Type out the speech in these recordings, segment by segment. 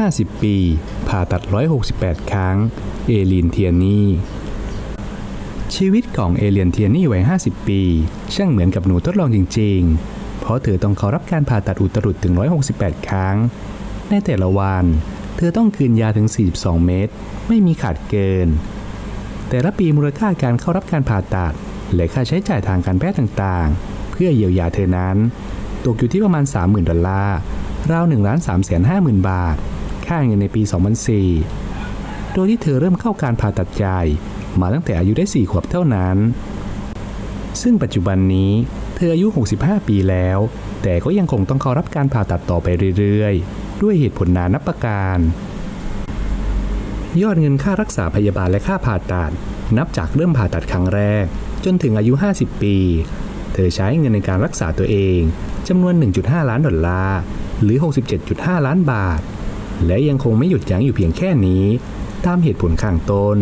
50 ปี ผ่าตัด 168 ครั้ง เอลีนเทียนี่ชีวิตของเอเลียนเทียนี่วัย 50 ปี ช่างเหมือนกับหนูทดลองจริง ๆ เพราะเธอต้องเข้ารับการผ่าตัดอุตรุดถึง 168 ครั้ง ในแต่ละวัน เธอต้องคืนยาถึง 42 เม็ด ไม่มีขาดเกิน แต่ละปีมูลค่าการเข้ารับการผ่าตัด และค่าใช้จ่ายทางการแพทย์ต่างๆ เพื่อเยียวยาเธอนั้น ตกอยู่ที่ประมาณ 30,000 ดอลลาร์ ราว1ล้าน3แสน5หมื่นบาท ค่าเงินในปี 2004 โดยที่เธอเริ่มเข้าการผ่าตัดใหญ่มาตั้งแต่อายุได้ 4 ขวบเท่านั้น ซึ่งปัจจุบันนี้เธออายุ 65 ปีแล้ว แต่ก็ยังคงต้องเข้ารับการผ่าตัดต่อไปเรื่อยๆ ด้วยเหตุผลนานับประการ ยอดเงินค่ารักษาพยาบาลและค่าผ่าตัด นับจากเริ่มผ่าตัดครั้งแรก จนถึงอายุ 50 ปี เธอใช้เงินในการรักษาตัวเองจำนวน 1.5 ล้านดอลลาร์ หรือ 67.5 ล้านบาท และยังคงไม่หยุดยั้งอยู่เพียงแค่นี้ ตามเหตุผลข้างต้น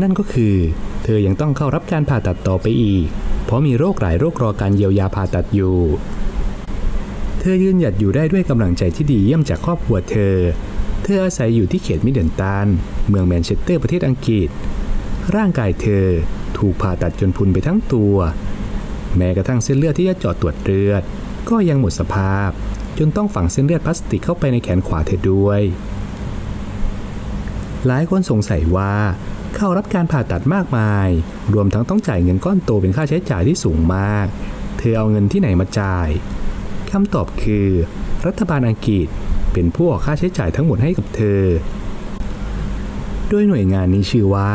นั่นก็คือ เธอยังต้องเข้ารับการผ่าตัดต่อไปอีก เพราะมีโรคหลายโรครอการเยียวยาผ่าตัดอยู่ เธอยืนหยัดอยู่ได้ด้วยกำลังใจที่ดีเยี่ยมจากครอบครัวเธอ เธออาศัยอยู่ที่เขตมิดเดิลตันเมืองแมนเชสเตอร์ประเทศอังกฤษ ร่างกายเธอถูกผ่าตัดจนพุนไปทั้งตัว แม้กระทั่งเส้นเลือดที่จะเจาะตรวจเลือด ก็ยังหมดสภาพ จนต้องฝังเส้นเลือดพลาสติกเข้าไปในแขนขวาเธอด้วย หลายคนสงสัยว่า เข้ารับการผ่าตัดมากมาย รวมทั้งต้องจ่ายเงินก้อนโตเป็นค่าใช้จ่ายที่สูงมาก เธอเอาเงินที่ไหนมาจ่ายคำตอบคือ รัฐบาลอังกฤษเป็นผู้ออกค่าใช้จ่ายทั้งหมดให้กับเธอ ด้วยหน่วยงานนี้ชื่อว่า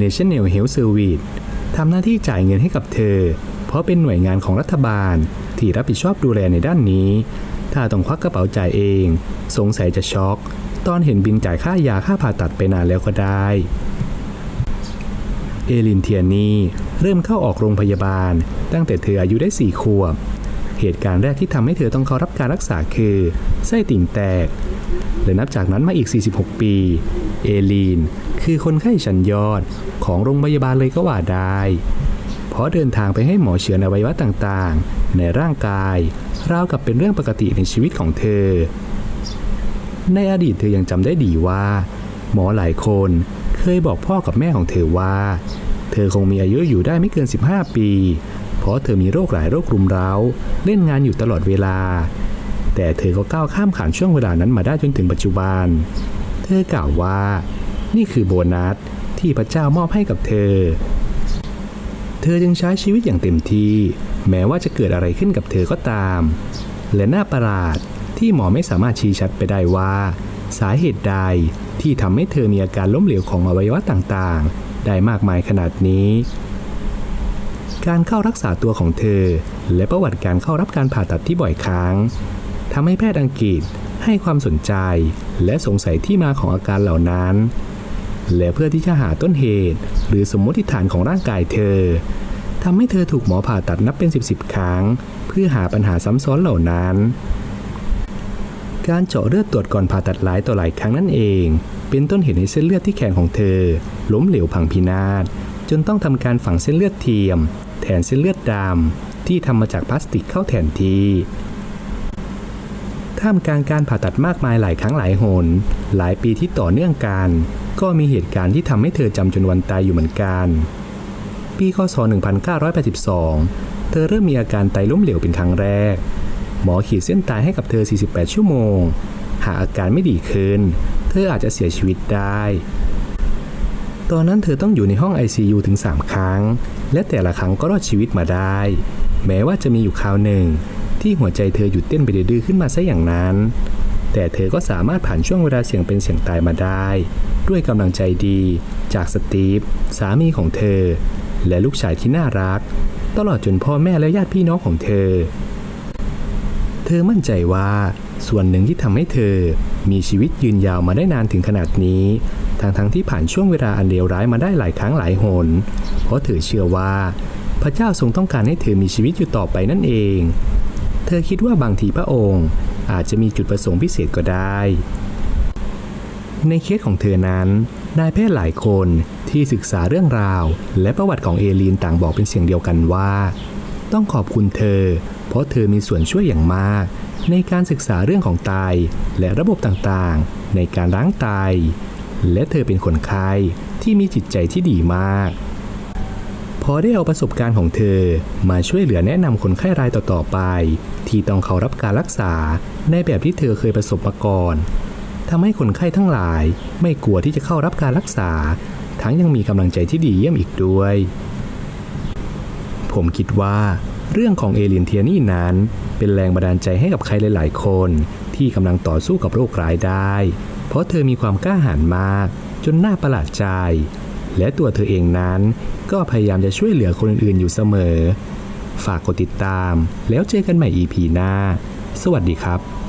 National Health Service ทำหน้าที่จ่ายเงินให้กับเธอ เพราะเป็นหน่วยงานของรัฐบาลที่รับผิดชอบดูแลในด้านนี้ ถ้าต้องควักกระเป๋าจ่ายเอง สงสัยจะช็อก ตอนเห็นบินจ่ายค่ายาค่าผ่าตัดไปนานแล้วก็ได้ เอลินเทียนี่เริ่มเข้าออกโรงพยาบาล ตั้งแต่เธออายุได้4ขวบ เหตุการณ์แรกที่ทำให้เธอต้องเข้ารับการรักษาคือไส้ติ่งแตก และนับจากนั้นมาอีก 46 ปี เอลีนคือคนไข้ชั้นยอดของโรงพยาบาลเลยก็ว่าได้ เพราะเดินทางไปให้หมอเฉือนอวัยวะต่างๆ ในร่างกาย ราวกับเป็นเรื่องปกติในชีวิตของเธอ ในอดีตเธอยังจำได้ดีว่า หมอหลายคนเคยบอกพ่อกับแม่ของเธอว่า เธอคงมีอายุอยู่ได้ไม่เกิน 15 ปี เพราะเธอมีโรคหลายโรครุมเร้า เล่นงานอยู่ตลอดเวลา แต่เธอก็ก้าวข้ามผ่านช่วงเวลานั้นมาได้จนถึงปัจจุบัน เธอกล่าวว่า นี่คือโบนัสที่พระเจ้ามอบให้กับเธอ เธอจึงใช้ชีวิตอย่างเต็มที่ แม้ว่าจะเกิดอะไรขึ้นกับเธอก็ตาม และน่าประหลาดที่หมอไม่สามารถชี้ชัดไปได้ว่า สาเหตุใดที่ทำให้เธอมีอาการล้มเหลวของอวัยวะต่างๆ ได้มากมายขนาดนี้ การเข้ารักษาตัวของเธอ และประวัติการเข้ารับการผ่าตัดที่บ่อยครั้งทำให้แพทย์อังกฤษให้ความสนใจและสงสัยที่มาของอาการเหล่านั้น และเพื่อที่จะหาต้นเหตุ หรือสมมติฐานของร่างกายเธอ ทำให้เธอถูกหมอผ่าตัดนับเป็นสิบสิบครั้ง เพื่อหาปัญหาซ้ำซ้อนเหล่านั้น การเจาะเลือดตรวจก่อนผ่าตัดหลายต่อหลายครั้งนั่นเอง เป็นต้นเหตุให้เส้นเลือดที่แขนของเธอ ล้มเหลวพังพินาศจนต้องทำการฝังเส้นเลือดเทียม แทนเส้นเลือดดำที่ทำมาจากพลาสติกเข้าแทนทีท่ามกลางการผ่าตัดมากมายหลายครั้งหลายหน หลายปีที่ต่อเนื่องกัน ก็มีเหตุการณ์ที่ทำให้เธอจำจนวันตายอยู่เหมือนกัน ปีคศ 1982 เธอเริ่มมีอาการไตล้มเหลวเป็นครั้งแรก หมอขีดเส้นตายให้กับเธอ 48 ชั่วโมง หากอาการไม่ดีขึ้น เธออาจจะเสียชีวิตได้ ตอนนั้นเธอต้องอยู่ในห้อง ICU ถึง 3 ครั้ง และแต่ละครั้งก็รอดชีวิตมาได้ แม้ว่าจะมีอยู่คราวหนึ่ง ที่หัวใจเธอหยุดเต้นไปดื้อๆขึ้นมาซะอย่างนั้น แต่เธอก็สามารถผ่านช่วงเวลาเสี่ยงเป็นเสี่ยงตายมาได้ ด้วยกำลังใจดีจากสตีฟสามีของเธอ และลูกชายที่น่ารัก ตลอดจนพ่อแม่และญาติพี่น้องของเธอ เธอมั่นใจว่าส่วนหนึ่งที่ทำให้เธอมีชีวิตยืนยาวมาได้นานถึงขนาดนี้ ทั้งๆทที่ผ่านช่วงเวลาอันเลวร้ายมาได้หลายครั้งหลายหน เพราะเธอเชื่อว่า พระเจ้าทรงต้องการให้เธอมีชีวิตอยู่ต่อไปนั่นเอง เธอคิดว่าบางทีพระองค์อาจจะมีจุดประสงค์พิเศษก็ได้ ในเคสของเธอนั้น นายแพทย์หลายคนที่ศึกษาเรื่องราว และประวัติของเอลีนต่างบอกเป็นเสียงเดียวกันว่า ต้องขอบคุณเธอ เพราะเธอมีส่วนช่วยอย่างมาก ในการศึกษาเรื่องของไตและระบบต่างๆ ในการล้างไต และเธอเป็นคนไข้ที่มีจิตใจที่ดีมากพอได้เอาประสบการณ์ของเธอมาช่วยเหลือแนะนำคนไข้รายต่อๆไป ที่ต้องเขารับการรักษาในแบบที่เธอเคยประสบมาก่อน ทำให้คนไข้ทั้งหลายไม่กลัวที่จะเข้ารับการรักษา ทั้งยังมีกำลังใจที่ดีเยี่ยมอีกด้วย ผมคิดว่า เรื่องของเอลินเทียนี่นั้น เป็นแรงบันดาลใจให้กับใครหลาย ๆ คน ที่กำลังต่อสู้กับโรคร้ายได้ เพราะเธอมีความกล้าหาญมาก จนน่าประหลาดใจ และตัวเธอเองนั้น ก็พยายามจะช่วยเหลือคนอื่น ๆ อยู่เสมอ ฝากกดติดตาม แล้วเจอกันใหม่ EP หน้า สวัสดีครับ